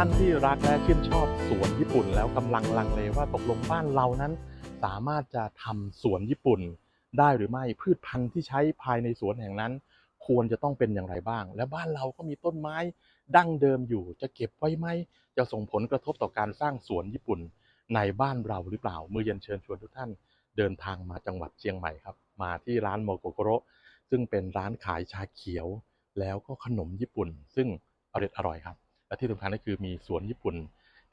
ท่านที่รักและชื่นชอบสวนญี่ปุ่นแล้วกำลังลังเลว่าตกลงบ้านเรานั้น สามารถจะทำสวนญี่ปุ่น ได้หรือไม่พืชพันธุ์ที่ใช้ภายในสวนแห่งนั้น ควรจะต้องเป็นอย่างไรบ้าง และบ้านเราก็มีต้นไม้ดั้งเดิมอยู่ จะเก็บไว้ไหมจะส่งผลกระทบต่อการสร้างสวนญี่ปุ่น ในบ้านเราหรือเปล่าเมื่อเย็นเชิญชวนทุกท่านเดินทางมาจังหวัดเชียงใหม่ครับ มาที่ร้านโมโกโกโรซึ่งเป็นร้านขายชาเขียว แล้วก็ขนมญี่ปุ่น ซึ่งอร่อยครับ และที่สำคัญก็คือมีสวนญี่ปุ่น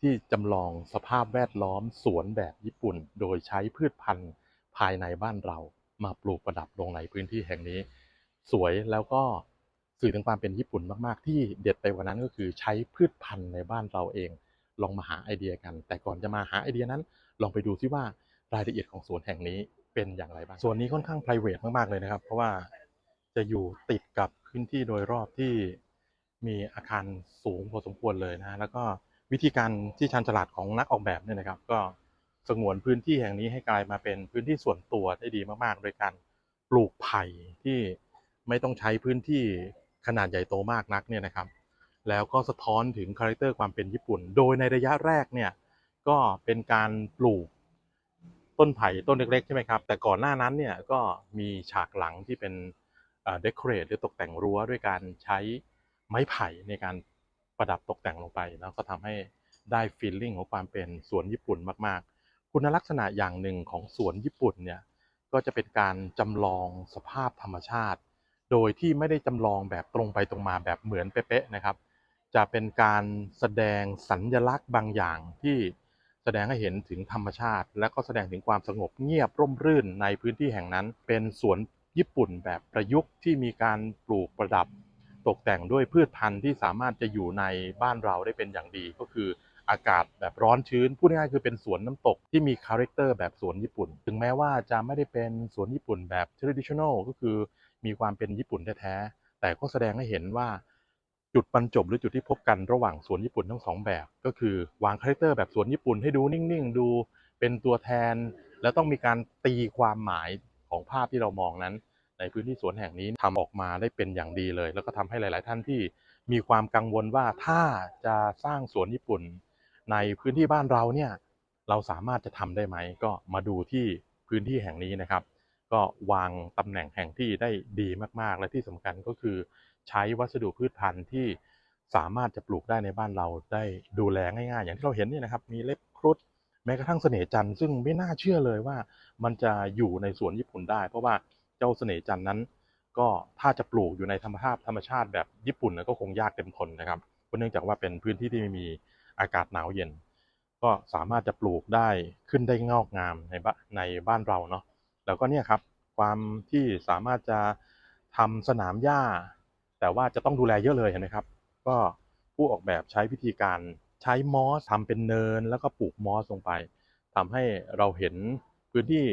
ที่จำลองสภาพแวดล้อมสวนแบบญี่ปุ่น โดยใช้พืชพันธุ์ภายในบ้านเรามาปลูกประดับลงในพื้นที่แห่งนี้ สวยแล้วก็สื่อถึงความเป็นญี่ปุ่นมากๆ ที่เด็ดไปกว่านั้นก็คือใช้พืชพันธุ์ในบ้านเราเอง ลองมาหาไอเดียกัน แต่ก่อนจะมาหาไอเดียนั้น ลองไปดูซิว่ารายละเอียดของสวนแห่งนี้เป็นอย่างไรบ้างสวนนี้ค่อนข้าง p r i v a t มากๆเลยนะครับ เพราะว่าจะอยู่ติดกับพื้นที่โดยรอบที่ มีอาคารสูงพอสมควรเลยนะแล้วก็วิธีการที่ชันฉลาดของนักออกแบบเนี่ยนะครับ ก็สงวนพื้นที่แห่งนี้ให้กลายมาเป็นพื้นที่ส่วนตัวได้ดีมากๆ โดยการปลูกไผ่ที่ไม่ต้องใช้พื้นที่ขนาดใหญ่โตมากนักเนี่ยนะครับ แล้วก็สะท้อนถึงคาแรคเตอร์ความเป็นญี่ปุ่น โดยในระยะแรกเนี่ยก็เป็นการปลูกต้นไผ่ต้นเล็กๆใช่ไหมครับ แต่ก่อนหน้านั้นเนี่ยก็มีฉากหลังที่เป็นเดคอเรทหรือตกแต่งรั้วด้วยการใช้ ไม้ไผ่ในการประดับตกแต่งลงไป แล้วก็ทำให้ได้ฟีลลิ่งของความเป็นสวนญี่ปุ่นมากๆ คุณลักษณะอย่างหนึ่งของสวนญี่ปุ่นเนี่ยก็จะเป็นการจำลองสภาพธรรมชาติ โดยที่ไม่ได้จำลองแบบตรงไปตรงมาแบบเหมือนเป๊ะๆนะครับ จะเป็นการแสดงสัญญลักษณ์บางอย่างที่แสดงให้เห็นถึงธรรมชาติ และก็แสดงถึงความสงบเงียบร่มรื่นในพื้นที่แห่งนั้น เป็นสวนญี่ปุ่นแบบประยุกต์ที่มีการปลูกประดับ ตกแต่งด้วยพืชพันธุ์ที่สามารถจะอยู่ในบ้านเราได้เป็นอย่างดีก็คืออากาศแบบร้อนชื้น พูดง่ายๆคือเป็นสวนน้ำตกที่มีคาแรคเตอร์แบบสวนญี่ปุ่น ถึงแม้ว่าจะไม่ได้เป็นสวนญี่ปุ่นแบบ traditional ก็คือมีความเป็นญี่ปุ่นแท้ๆแต่ก็แสดงให้เห็นว่าจุดบรรจบหรือจุดที่พบกันระหว่างสวนญี่ปุ่นทั้งสองแบบ ก็คือวางคาแรคเตอร์แบบสวนญี่ปุ่นให้ดูนิ่งๆ ดูเป็นตัวแทน แล้วต้องมีการตีความหมายของภาพที่เรามองนั้น ในพื้นที่สวนแห่งนี้ทำออกมาได้เป็นอย่างดีเลย แล้วก็ทำให้หลาย ๆ ท่านที่มีความกังวลว่าถ้าจะสร้างสวนญี่ปุ่น ในพื้นที่บ้านเราเนี่ยเราสามารถจะทำได้ไหมก็มาดูที่พื้นที่แห่งนี้นะครับ ก็วางตำแหน่งแห่งที่ได้ดีมาก ๆ และที่สำคัญก็คือ ใช้วัสดุพืชพันธุ์ที่สามารถจะปลูกได้ในบ้านเราได้ดูแลง่าย ๆ อย่างที่เราเห็นนี่นะครับ มีเล็บครุฑแม้กระทั่งเสน่ห์จันทร์ซึ่งไม่น่าเชื่อเลยว่ามันจะอยู่ในสวนญี่ปุ่นได้ เพราะว่า เจ้าเสน่ห์จันนั้น ก็ถ้าจะปลูกอยู่ในธรรมชาติธรรมชาติแบบญี่ปุ่นก็คงยากเต็มทนนะครับเพราะเนื่องจากว่าเป็นพื้นที่ที่ไม่มีอากาศหนาวเย็น ก็สามารถจะปลูกได้ขึ้นได้งอกงามในบ้านในบ้านเราเนาะแล้วก็เนี่ยครับความที่สามารถจะทำสนามหญ้า แต่ว่าจะต้องดูแลเยอะเลยเห็นไหมครับ ก็ผู้ออกแบบใช้วิธีการใช้มอสทำเป็นเนิน แล้วก็ปลูกมอสลงไปทำให้เราเห็น พื้นที่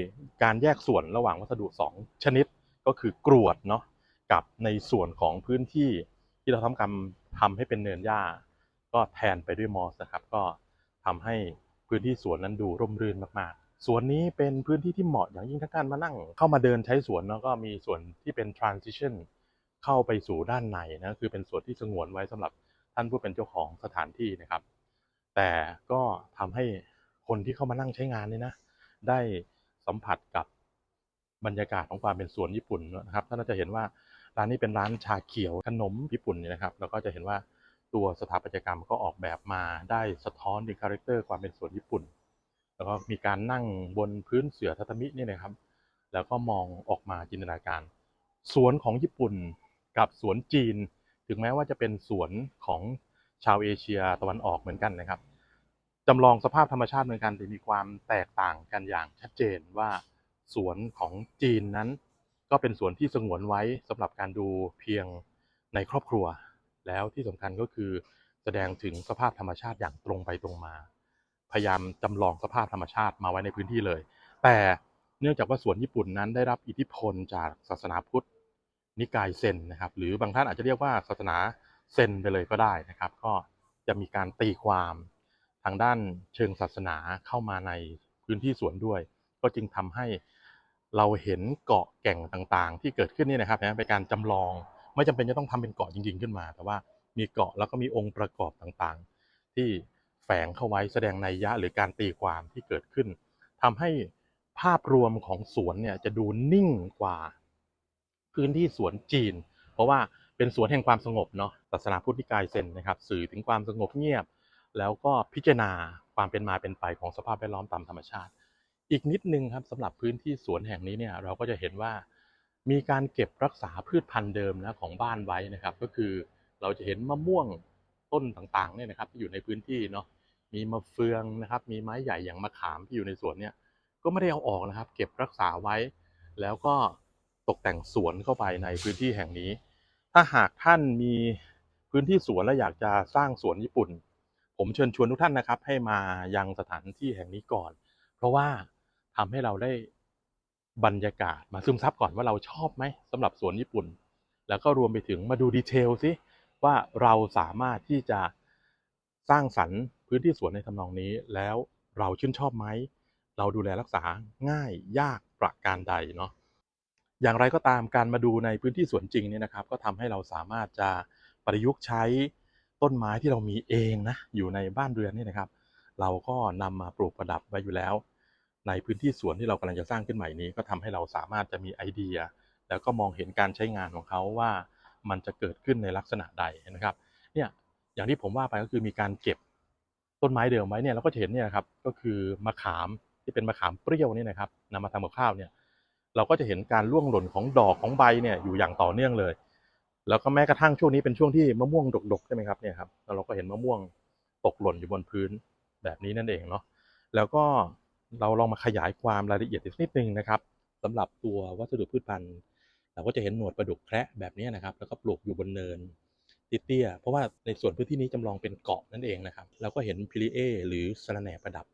การแยกส่วนระหว่างวัสดุ 2 ชนิดก็คือกรวดเนาะกับในส่วนของพื้นที่ที่เราทำกรรมทำให้เป็นเนินหญ้า ก็แทนไปด้วยมอสนะครับก็ทำให้พื้นที่สวนนั้นดูร่มรื่นมากๆสวนนี้เป็นพื้นที่ที่เหมาะอย่างยิ่งถ้าการมานั่ง เข้ามาเดินใช้สวนแล้วก็มีส่วนที่เป็น transition เข้าไปสู่ด้านในนะคือเป็นส่วนที่สงวนไว้สำหรับท่านผู้เป็นเจ้าของสถานที่นะครับ แต่ก็ทำให้คนที่เข้ามานั่งใช้งานเนี่ยนะ ได้สัมผัสกับบรรยากาศของความเป็นสวนญี่ปุ่นนะครับท่านจะเห็นว่าร้านนี้เป็นร้านชาเขียวขนมญี่ปุ่นนะครับแล้วก็จะเห็นว่าตัวสถาปัตยกรรมก็ออกแบบมาได้สะท้อนถึงคาแรคเตอร์ความเป็นสวนญี่ปุ่น แล้วก็มีการนั่งบนพื้นเสื่อทัตมิเนี่ยนะครับ แล้วก็มองออกมาจินตนาการ สวนของญี่ปุ่นกับสวนจีน ถึงแม้ว่าจะเป็นสวนของชาวเอเชียตะวันออกเหมือนกันนะครับ จำลองสภาพธรรมชาติเหมือนกันแต่มีความแตกต่างกันอย่างชัดเจนว่าสวนของจีนนั้น ก็เป็นสวนที่สงวนไว้สำหรับการดูเพียงในครอบครัว แล้วที่สำคัญก็คือแสดงถึงสภาพธรรมชาติอย่างตรงไปตรงมา พยายามจำลองสภาพธรรมชาติมาไว้ในพื้นที่เลย แต่เนื่องจากว่าสวนญี่ปุ่นนั้นได้รับอิทธิพลจากศาสนาพุทธ นิกายเซนนะครับ หรือบางท่านอาจจะเรียกว่าศาสนาเซนไปเลยก็ได้นะครับ ก็จะมีการตีความ ทางด้านเชิงศาสนาเข้ามาในพื้นที่สวนด้วย ก็จึงทำให้เราเห็นเกาะแก่งต่างๆ ที่เกิดขึ้นนี่นะครับนะเป็นการจำลอง ไม่จำเป็นจะต้องทำเป็นเกาะจริง ๆ ขึ้นมา แต่ว่ามีเกาะแล้วก็มีองค์ประกอบต่างๆ ที่แฝงเข้าไว้แสดงในยะหรือการตีความที่เกิดขึ้นทำให้ภาพรวมของสวนเนี่ยจะดูนิ่งกว่า พื้นที่สวนจีน เพราะว่าเป็นสวนแห่งความสงบเนาะศาสนาพุทธนิกายเซนนะครับ สื่อถึงความสงบเงียบ แล้วก็พิจารณาความเป็นมาเป็นไปของสภาพแวดล้อมตามธรรมชาติ อีกนิดนึงครับสำหรับพื้นที่สวนแห่งนี้เนี่ยเราก็จะเห็นว่า มีการเก็บรักษาพืชพันธุ์เดิมนะของบ้านไว้นะครับ ก็คือเราจะเห็นมะม่วงต้นต่างๆเนี่ยนะครับที่อยู่ในพื้นที่เนาะมีมะเฟืองนะครับ มีไม้ใหญ่อย่างมะขามที่อยู่ในสวนเนี่ยก็ไม่ได้เอาออกนะครับ เก็บรักษาไว้ แล้วก็ตกแต่งสวนเข้าไปในพื้นที่แห่งนี้ ถ้าหากท่านมีพื้นที่สวนและอยากจะสร้างสวนญี่ปุ่น ผมเชิญชวนทุกท่านนะครับ ให้มายังสถานที่แห่งนี้ก่อน เพราะว่าทำให้เราได้บรรยากาศมาซึมซับก่อนว่าเราชอบไหมสำหรับสวนญี่ปุ่น แล้วก็รวมไปถึงมาดูดีเทลสิว่าเราสามารถที่จะสร้างสรรค์พื้นที่สวนในทำนองนี้ แล้วเราชื่นชอบไหมเราดูแลรักษาง่ายยากประการใดเนาะอย่างไรก็ตามการมาดูในพื้นที่สวนจริงเนี่ยนะครับ ก็ทำให้เราสามารถจะประยุกต์ใช้ ต้นไม้ที่เรามีเองนะอยู่ในบ้านเรือนนี่นะครับ เราก็นำมาปลูกประดับไว้อยู่แล้ว ในพื้นที่สวนที่เรากำลังจะสร้างขึ้นใหม่นี้ ก็ทำให้เราสามารถจะมีไอเดีย แล้วก็มองเห็นการใช้งานของเขาว่ามันจะเกิดขึ้นในลักษณะใดนะครับเนี่ยอย่างที่ผมว่าไปก็คือมีการเก็บต้นไม้เดิมไว้เนี่ยเราก็จะเห็นเนี่ยครับก็คือมะขามที่เป็นมะขามเปรี้ยวนี่นะครับนำมาทำกับข้าวเนี่ยเราก็จะเห็นการร่วงหล่นของดอกของใบเนี่ยอยู่อย่างต่อเนื่องเลย แล้วก็แม้กระทั่งช่วงนี้เป็นช่วงที่มะม่วงดกๆใช่ไหมครับเนี่ยครับแล้วเราก็เห็นมะม่วงตกหล่นอยู่บนพื้นแบบนี้นั่นเองเนาะแล้วก็เราลองมาขยายความรายละเอียดอีกนิดนึงนะครับสำหรับตัววัสดุพืชพันธุ์เราก็จะเห็นหนวดปลาดุกแคระแบบนี้นะครับ แล้วก็ปลูกอยู่บนเนินเตี้ยเพราะว่าในส่วนพื้นที่นี้จำลองเป็นเกาะนั่นเองนะครับ แล้วก็เห็นพิลิเอหรือสระแหน่ประดับ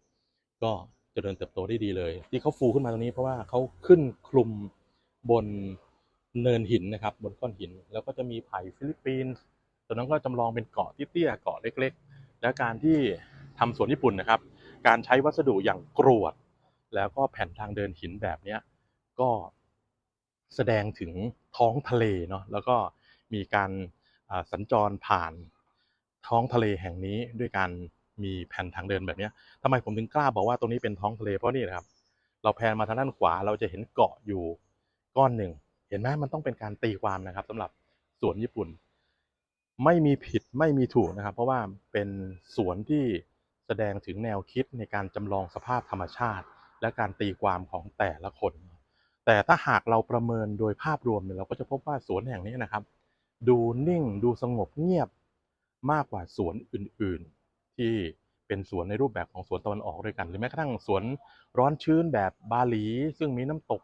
ก็เจริญเติบโตได้ดีเลย ที่เขาฟูขึ้นมาตรงนี้เพราะว่าเขาขึ้นคลุมบน เนินหินนะครับ บนก้อนหิน แล้วก็จะมีไผ่ฟิลิปปินส์ตรงนั้นก็จำลองเป็นเกาะเตี้ยๆเกาะเล็ก ๆ และการที่ทำสวนญี่ปุ่นนะครับ การใช้วัสดุอย่างกรวด แล้วก็แผ่นทางเดินหินแบบเนี้ยก็แสดงถึงท้องทะเลเนาะแล้วก็มีการสัญจรผ่านท้องทะเลแห่งนี้ด้วยการมีแผ่นทางเดินแบบนี้ทำไมผมถึงกล้าบอกว่าตรงนี้เป็นท้องทะเลเพราะนี่นะครับ เราแพนมาทางด้านขวาเราจะเห็นเกาะอยู่ก้อนหนึ่ง เห็นไหมมันต้องเป็นการตีความนะครับสำหรับสวนญี่ปุ่น ไม่มีผิดไม่มีถูกนะครับ เพราะว่าเป็นสวนที่แสดงถึงแนวคิดในการจำลองสภาพธรรมชาติ และการตีความของแต่ละคน แต่ถ้าหากเราประเมินโดยภาพรวมเนี่ยเราก็จะพบว่าสวนแห่งนี้นะครับ ดูนิ่งดูสงบเงียบมากกว่าสวนอื่น ๆ ที่เป็นสวนในรูปแบบของสวนตะวันออกด้วยกัน หรือแม้กระทั่งสวนร้อนชื้นแบบบาหลี ซึ่งมีน้ำตก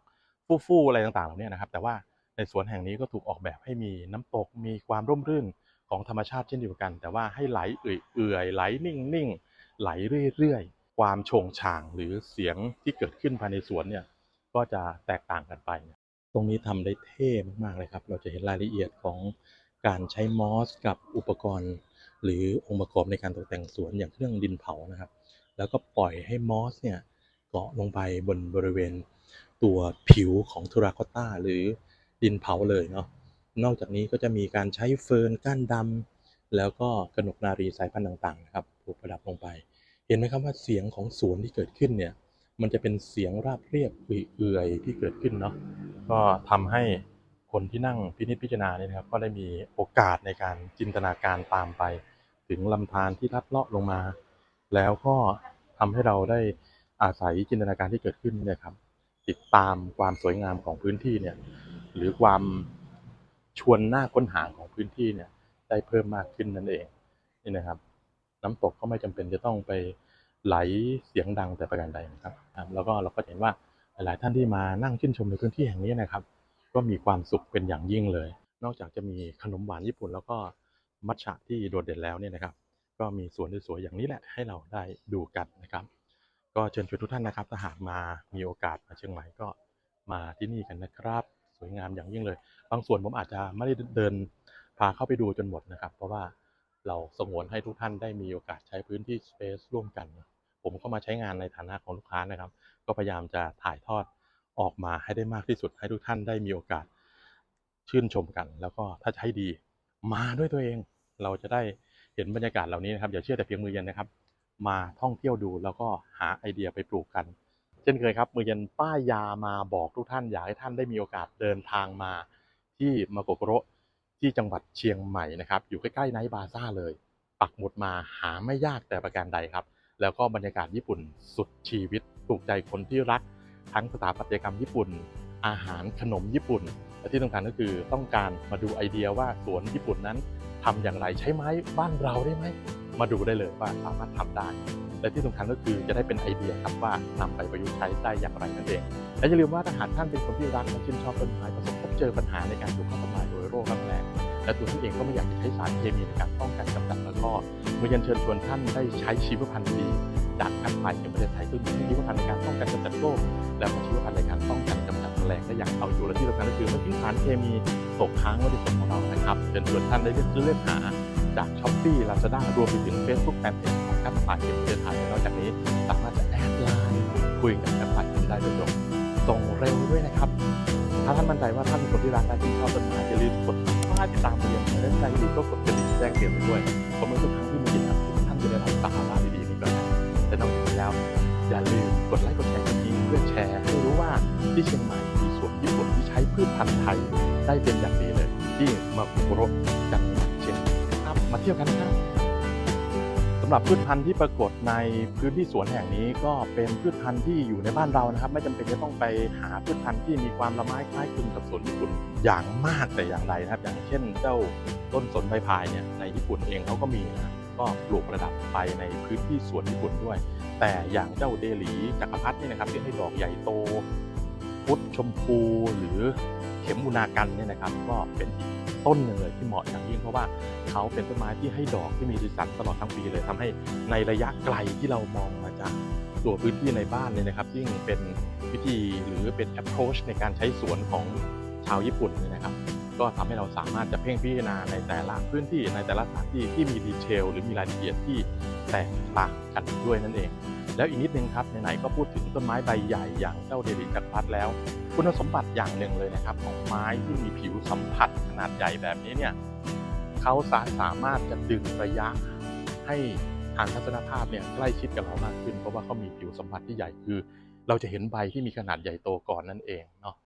ฟู่ๆอะไรต่างๆเหล่านี้นะครับ แต่ว่าในสวนแห่งนี้ก็ถูกออกแบบให้มีน้ำตกมีความร่มรื่นของธรรมชาติเช่นเดียวกัน แต่ว่าให้ไหลเอื่อยๆไหลนิ่งๆไหลเรื่อยๆ ความโฉงฉางหรือเสียงที่เกิดขึ้นภายในสวนเนี่ยก็จะแตกต่างกันไป ตรงนี้ทำได้เท่มากๆเลยครับ เราจะเห็นรายละเอียดของการใช้มอสกับอุปกรณ์ หรือองค์ประกอบในการตกแต่งสวนอย่างเครื่องดินเผานะครับ แล้วก็ปล่อยให้มอสเนี่ย เกาะลงไปบนบริเวณตัวผิวของทูราคอตตาหรือดินเผาเลยเนาะนอกจากนี้ก็จะมีการใช้เฟิร์นก้านดำแล้วก็กระหนกนารีสายพันธุ์ต่างๆนะครับปลูกประดับลงไป เห็นไหมครับว่าเสียงของสวนที่เกิดขึ้นเนี่ยมันจะเป็นเสียงราบเรียบเอื่อยๆที่เกิดขึ้นเนาะก็ทำให้คนที่นั่งพินิจพิจารณาเนี่ยนะครับก็ได้มีโอกาสในการจินตนาการตามไป ถึงลำธารที่ลัดเลาะลงมา แล้วก็ทำให้เราได้ อาศัยจินตนาการที่เกิดขึ้นเนี่ยครับติดตามความสวยงามของพื้นที่เนี่ยหรือความชวนน่าค้นหาของพื้นที่เนี่ยได้เพิ่มมากขึ้นนั่นเองนี่นะครับ น้ำตกก็ไม่จำเป็นจะต้องไปไหลเสียงดังแต่ประการใดนะครับแล้วก็เราก็เห็นว่าหลายท่านที่มานั่งชื่นชมในพื้นที่แห่งนี้นะครับ ก็มีความสุขเป็นอย่างยิ่งเลย นอกจากจะมีขนมหวานญี่ปุ่น แล้วก็มัทฉะที่โดดเด่นแล้วเนี่ยนะครับ ก็มีสวนสวยๆอย่างนี้แหละให้เราได้ดูกันนะครับ ก็เชิญชวนทุกท่านนะครับถ้าหากมามีโอกาสมาเชียงใหม่ก็มาที่นี่กันนะครับ สวยงามอย่างยิ่งเลย บางส่วนผมอาจจะไม่ได้เดินพาเข้าไปดูจนหมดนะครับ เพราะว่าเราสงวนให้ทุกท่านได้มีโอกาสใช้พื้นที่สเปซร่วมกัน ผมก็มาใช้งานในฐานะของลูกค้านะครับ ก็พยายามจะถ่ายทอดออกมาให้ได้มากที่สุดให้ทุกท่านได้มีโอกาสชื่นชมกัน แล้วก็ถ้าใช้ดี มาด้วยตัวเอง เราจะได้เห็นบรรยากาศเหล่านี้นะครับอย่าเชื่อแต่เพียงมือเย็นนะครับ มาท่องเที่ยวดูแล้วก็หาไอเดียไปปลูกกัน เช่นเคยครับมือเย็นป้ายยามาบอกทุกท่านอยากให้ท่านได้มีโอกาสเดินทางมาที่มาโกโกโรที่จังหวัดเชียงใหม่นะครับ อยู่ใกล้ๆไนท์บาซ่าเลย ปักหมุดมาหาไม่ยากแต่ประการใดครับ แล้วก็บรรยากาศญี่ปุ่นสุดชีวิตถูกใจคนที่รัก ทั้งสถาปัตยกรรมญี่ปุ่น อาหารขนมญี่ปุ่นและที่สำคัญก็คือต้องการมาดูไอเดียว่าสวนญี่ปุ่นนั้นทำอย่างไรใช้ไม้บ้านเราได้ไหม มาดูได้เลยว่าสามารถทำได้ และที่สำคัญก็คือจะได้เป็นไอเดียครับว่านำไปประยุกต์ใช้ได้อย่างไรนั่นเอง และอย่าลืมว่าถ้าหากท่านเป็นคนที่รักและชื่นชอบต้นไม้ประสบพบเจอปัญหาในการปลูกข้าวต้นไม้โดยโรคแมลงและตัวท่านเองก็ไม่อยากจะใช้สารเคมีในการป้องกันกำจัดแล้วก็เมื่อยันเชิญชวนท่านได้ใช้ชีวพันธุ์ดีจากแอปพลายในประเทศไทยซึ่งมีชีวพันธุ์ในการป้องกันกำจัดโรคและมีชีวพันธุ์ในการป้องกันกำจัดแมลงได้อย่างเอาอยู่และที่สำคัญก็คือไม่ทิ้งสารเคมีตกค้างไว้ในสวนของเรานะครับเชิญชวนท่านได้เลือกเลือกหา จากช้อปปี้ลาซาด้ารวมไปถึง Facebook แฟนเพจของแอปพลายในประเทศไทยนอกจากนี้สามารถจะแอดไลน์คุยกับแอปพลายได้โดยตรงส่งเร็วด้วยนะครับ ถ้าท่านมั่นใจว่าท่านเป็นคนที่รักและที่ชอบต้นไม้อย่าลืมกดป้าติดตามเรียนในเล่นใจดีก็กดกระดิ่งแจ้งเตือนไว้ด้วยเพราะเมื่ทุกครั้งที่มีกิจกรรมท่านจะได้รับสาระดีๆนี้ก็ได้แต่นอกจากนี้แล้ว อย่าลืมกดไลค์กดแชร์กันนี้เพื่อแชร์ให้รู้ว่าที่เชียงใหม่มีสวนญี่ปุ่นที่ใช้พืชพันธุ์ไทยได้เป็นอย่างดีเลยที่มาคุโรจังหวัด มาเที่ยวกันนะครับสำหรับพืชพันธุ์ที่ปรากฏในพื้นที่สวนแห่งนี้ก็เป็นพืชพันธุ์ที่อยู่ในบ้านเรานะครับ ไม่จำเป็นจะต้องไปหาพืชพันธุ์ที่มีความละไม้คล้ายคลึงกับสวนญี่ปุ่นอย่างมากแต่อย่างใดนะครับ อย่างเช่นเจ้าต้นสนใบพายเนี่ยในญี่ปุ่นเองเขาก็มีนะก็ปลูกระดับไปในพื้นที่สวนญี่ปุ่นด้วย แต่อย่างเจ้าเดลีจักรพรรดินี่นะครับที่ให้ดอกใหญ่โตพุทธชมพูหรือเข็มมูนากันเนี่ยนะครับ ก็เป็นอีก ต้นหนึ่งเลยที่เหมาะอย่างยิ่งเพราะว่าเขาเป็นต้นไม้ที่ให้ดอกที่มีสีสันตลอดทั้งปีเลยทำให้ในระยะไกลที่เรามองมาจากตัวพื้นที่ในบ้านเนี่ยนะครับยิ่งเป็นวิธีหรือเป็น approach ในการใช้สวนของชาวญี่ปุ่นเนี่ยนะครับ ก็ทำให้เราสามารถจะเพ่งพิจารณาในแต่ละพื้นที่ในแต่ละสถานที่ที่มีดีเทลหรือมีรายละเอียดที่ แตกต่างกันด้วยนั่นเอง แล้วอีกนิดนึงครับไหนๆก็พูดถึงต้นไม้ใบใหญ่อย่างเจ้าเดลิจักรพรรดิแล้ว คุณสมบัติอย่างหนึ่งเลยนะครับของไม้ที่มีผิวสัมผัสขนาดใหญ่แบบนี้เนี่ยเขาสาสามารถจะดึงระยะให้ทางทัศนภาพเนี่ยใกล้ชิดกับเรามากขึ้น เพราะว่าเขามีผิวสัมผัสที่ใหญ่คือ เราจะเห็นใบที่มีขนาดใหญ่โตก่อนนั่นเองเนาะ